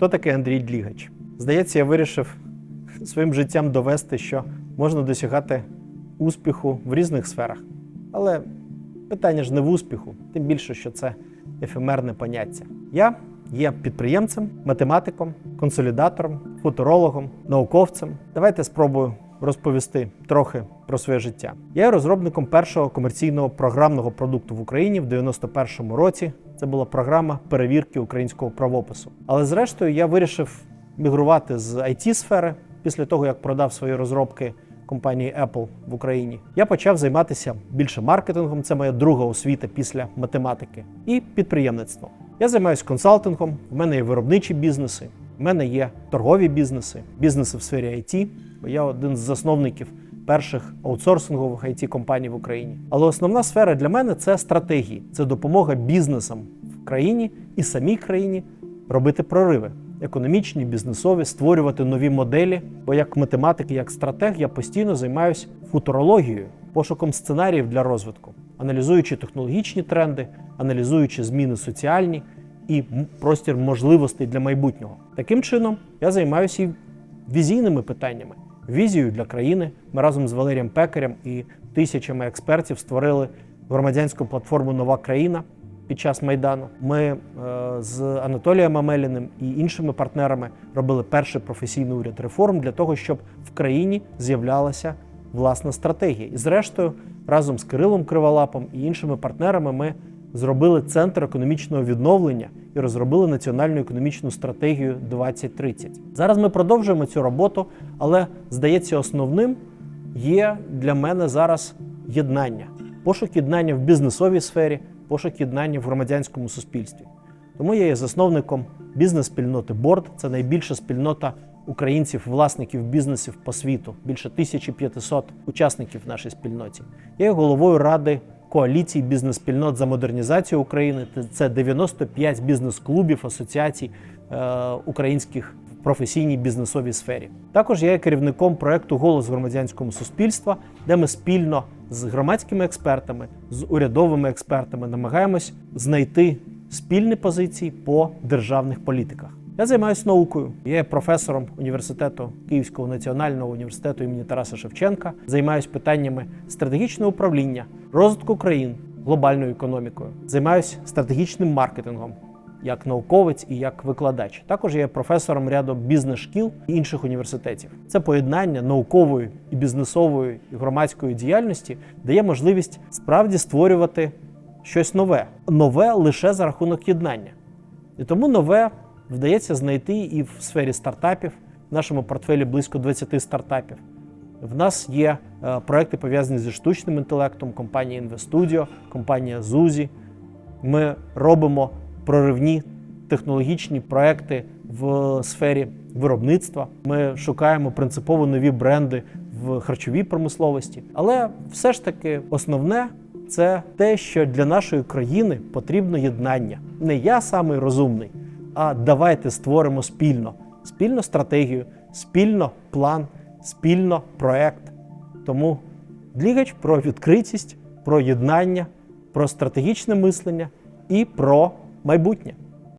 Хто такий Андрій Длігач? Здається, я вирішив своїм життям довести, що можна досягати успіху в різних сферах. Але питання ж не в успіху, тим більше, що це ефемерне поняття. Я є підприємцем, математиком, консолідатором, футурологом, науковцем. Давайте спробую розповісти трохи про своє життя. Я є розробником першого комерційного програмного продукту в Україні в 91-му році. Це була програма перевірки українського правопису. Але зрештою я вирішив мігрувати з it сфери після того, як продав свої розробки компанії Apple в Україні. Я почав займатися більше маркетингом. Це моя друга освіта після математики і підприємництвом. Я займаюся консалтингом. В мене є виробничі бізнеси. В мене є торгові бізнеси, бізнеси в сфері IT. бо Я один з засновників перших аутсорсингових it компаній в Україні. Але основна сфера для мене це стратегії, це допомога бізнесам в країні і самій країні робити прориви. Економічні, бізнесові, створювати нові моделі. Бо як математик, як стратег, я постійно займаюся футурологією, пошуком сценаріїв для розвитку, аналізуючи технологічні тренди, аналізуючи зміни соціальні і простір можливостей для майбутнього. Таким чином, я займаюся і візійними питаннями. Візію для країни. Ми разом з Валерієм Пекарем і тисячами експертів створили громадянську платформу Нова країна під час майдану. Ми е, з Анатолієм Амеліним і іншими партнерами робили перший професійний уряд реформ для того, щоб в країні з'являлася власна стратегія. І зрештою, разом з Кирилом Криволапом і іншими партнерами ми зробили центр економічного відновлення і розробили національну економічну стратегію 2030. Зараз ми продовжуємо цю роботу, але здається, основним є для мене зараз єднання, пошук єднання в бізнесовій сфері, пошук єднання в громадянському суспільстві. Тому я є засновником бізнес-спільноти Борд. Це найбільша спільнота українців, власників бізнесів по світу. Більше 1500 учасників в нашій спільноті. Я є головою ради коаліції бізнес-спільнот за модернізацію України. Це 95 бізнес-клубів, асоціацій е, українських в професійній бізнесовій сфері. Також я є керівником проекту Голос громадянському суспільства, де ми спільно з громадськими експертами, з урядовими експертами намагаємось знайти спільні позиції по державних політиках. Я займаюся наукою. Є професором університету Київського національного університету імені Тараса Шевченка. Займаюся питаннями стратегічного управління, розвитку країн, глобальною економікою. Займаюся стратегічним маркетингом як науковець і як викладач. Також є професором ряду бізнес-шкіл і інших університетів. Це поєднання наукової і бізнесової і громадської діяльності дає можливість справді створювати щось нове, нове лише за рахунок єднання. І тому нове вдається знайти і в сфері стартапів. В нашому портфелі близько 20 стартапів. В нас є е, проекти пов'язані зі штучним інтелектом, компанія InvestStudio, компанія Zuzi. Ми робимо проривні технологічні проекти в сфері виробництва. Ми шукаємо принципово нові бренди в харчовій промисловості. Але все ж таки основне це те, що для нашої країни потрібно єднання. Не я самий розумний, а давайте створимо спільно, спільно стратегію, спільно план, спільно проект. Тому Длігач про відкритість, про єднання, про стратегічне мислення і про майбутнє.